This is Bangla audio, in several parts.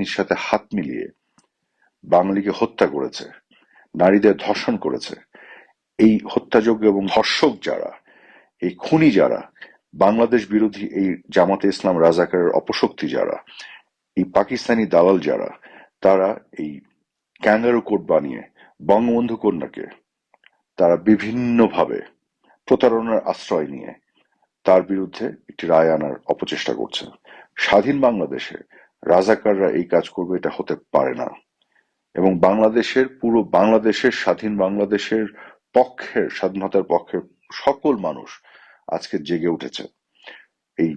বাহিনীর সাথে হাত মিলিয়ে বাঙালিকে হত্যা করেছে, নারীদের ধর্ষণ করেছে। এই হত্যাযোগ্য এবং ধর্ষক যারা, এই খুনি যারা, বাংলাদেশ বিরোধী এই জামাতে ইসলাম রাজাকারের অপশক্তি যারা, এই পাকিস্তানি দালাল যারা, তারা এই ক্যাঙ্গারু কোড বানিয়ে বঙ্গবন্ধু কন্যাকে তারা বিভিন্নভাবে প্রতারণার আশ্রয় নিয়ে তার বিরুদ্ধে একটি রায় আনার অপচেষ্টা করছে। স্বাধীন বাংলাদেশে রাজাকাররা এই কাজ করবে, এটা হতে পারে না। এবং বাংলাদেশের, পুরো বাংলাদেশের, স্বাধীন বাংলাদেশের পক্ষের, স্বাধীনতার পক্ষের সকল মানুষ আজকে জেগে উঠেছে। এই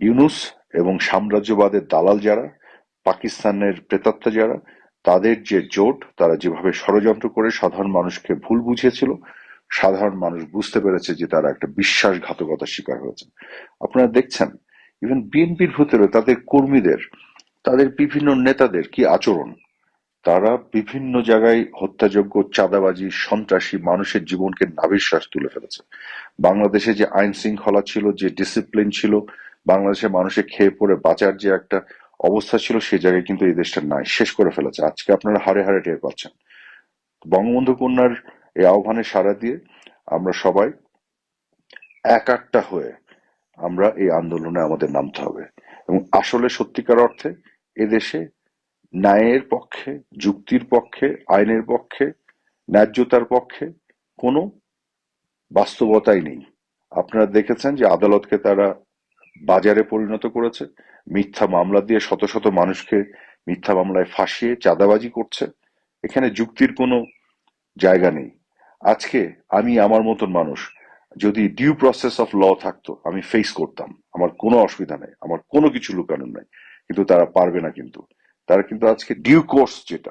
ইউনুস এবং সাম্রাজ্যবাদের দালাল যারা, পাকিস্তানের প্রেতাত্মা যারা, তাদের যে জোট, তারা যেভাবে ষড়যন্ত্র করে সাধারণ মানুষকে ভুল বুঝিয়েছিল, সাধারণ মানুষ বুঝতে পেরেছে যে তারা একটা বিশ্বাসঘাতকতার শিকার হয়েছে। আপনারা দেখছেন ইভেন বিএনপির ভিতরে তাদের কর্মীদের, তাদের বিভিন্ন নেতাদের কি আচরণ? তারা বিভিন্ন জায়গায় হত্যাযোগ্য, চাঁদাবাজি, সন্ত্রাসী মানুষের জীবনকে নাবিশ্বাস তুলে ফেলেছে। বাংলাদেশে যে আইন শৃঙ্খলা ছিল, যে ডিসিপ্লিন ছিল, বাংলাদেশের মানুষের খেয়ে পড়ে বাঁচার যে একটা অবস্থা ছিল, সে জায়গায় কিন্তু এই দেশটা নাই, শেষ করে ফেলেছে। আজকে আপনারা হারে হারে টের পাচ্ছেন। বঙ্গবন্ধু কন্যার এই আহ্বানে সাড়া দিয়ে আমরা সবাই এক একটা হয়ে আমরা এই আন্দোলনে আমাদের নামতে হবে। এবং আসলে সত্যিকার অর্থে এদেশে ন্যায়ের পক্ষে, যুক্তির পক্ষে, আইনের পক্ষে, ন্যায্যতার পক্ষে কোনো বাস্তবতাই নেই। আপনারা দেখেছেন যে আদালতকে তারা বাজারে পরিণত করেছে, মিথ্যা মামলা দিয়ে শত শত মানুষকে মিথ্যা মামলায় ফাঁসিয়ে চাঁদাবাজি করছে। এখানে যুক্তির কোনো জায়গা নেই। আজকে আমি আমার মতন মানুষ যদি ডিউ প্রসেস অফ ল থাকতো, আমি ফেস করতাম। আমার কোনো অসুবিধা নেই। আমার কোনো কিছু লুকানোর নাই। কিন্তু তারা পারবে না কিন্তু। তারা কিন্তু আজকে ডিউ কোর্স যেটা,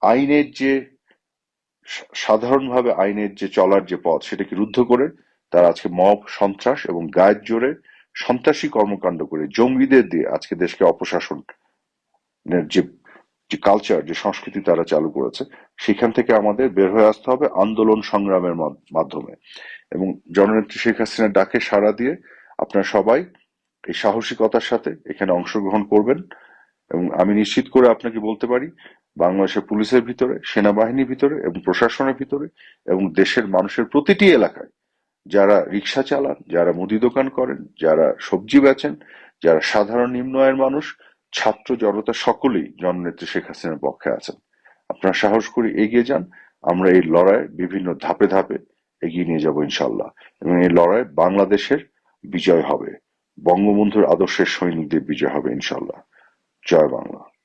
আইনের যে সাধারণভাবে আইনের যে চলার যে পথ, সেটাকে রুদ্ধ করে তারা আজকে মব, সন্ত্রাস এবং গায়ের জোরে সন্ত্রাসী কর্মকাণ্ড করে জঙ্গিদের দিয়ে আজকে দেশকে অপশাসন যে যে কালচার যে সংস্কৃতি তারা চালু করেছে, সেখান থেকে আমাদের বের হয়ে আসতে হবে আন্দোলন সংগ্রামের মাধ- মাধ্যমে। এবং জননেত্রী শেখ হাসিনার ডাকে সাড়া দিয়ে আপনারা সবাই এই সাহসিকতার সাথে এখানে অংশগ্রহণ করবেন। এবং আমি নিশ্চিত করে আপনাকে বলতে পারি, বাংলাদেশের পুলিশের ভিতরে, সেনাবাহিনীর ভিতরে, এবং প্রশাসনের ভিতরে, এবং দেশের মানুষের প্রতিটি এলাকায় যারা রিক্সা চালান, যারা মুদি দোকান করেন, যারা সবজি বেচেন, যারা সাধারণ নিম্ন আয়ের মানুষ ছাত্র জনতা সকলেই জননেত্রী শেখ হাসিনার পক্ষে আছেন। আপনারা সাহস করে এগিয়ে যান, আমরা এই লড়াই বিভিন্ন ধাপে ধাপে এগিয়ে নিয়ে যাব ইনশাল্লাহ এবং এই লড়াই বাংলাদেশের বিজয় হবে, বঙ্গবন্ধুর আদর্শের সৈনিকদের বিজয় হবে ইনশাল্লাহ জয় বাংলা।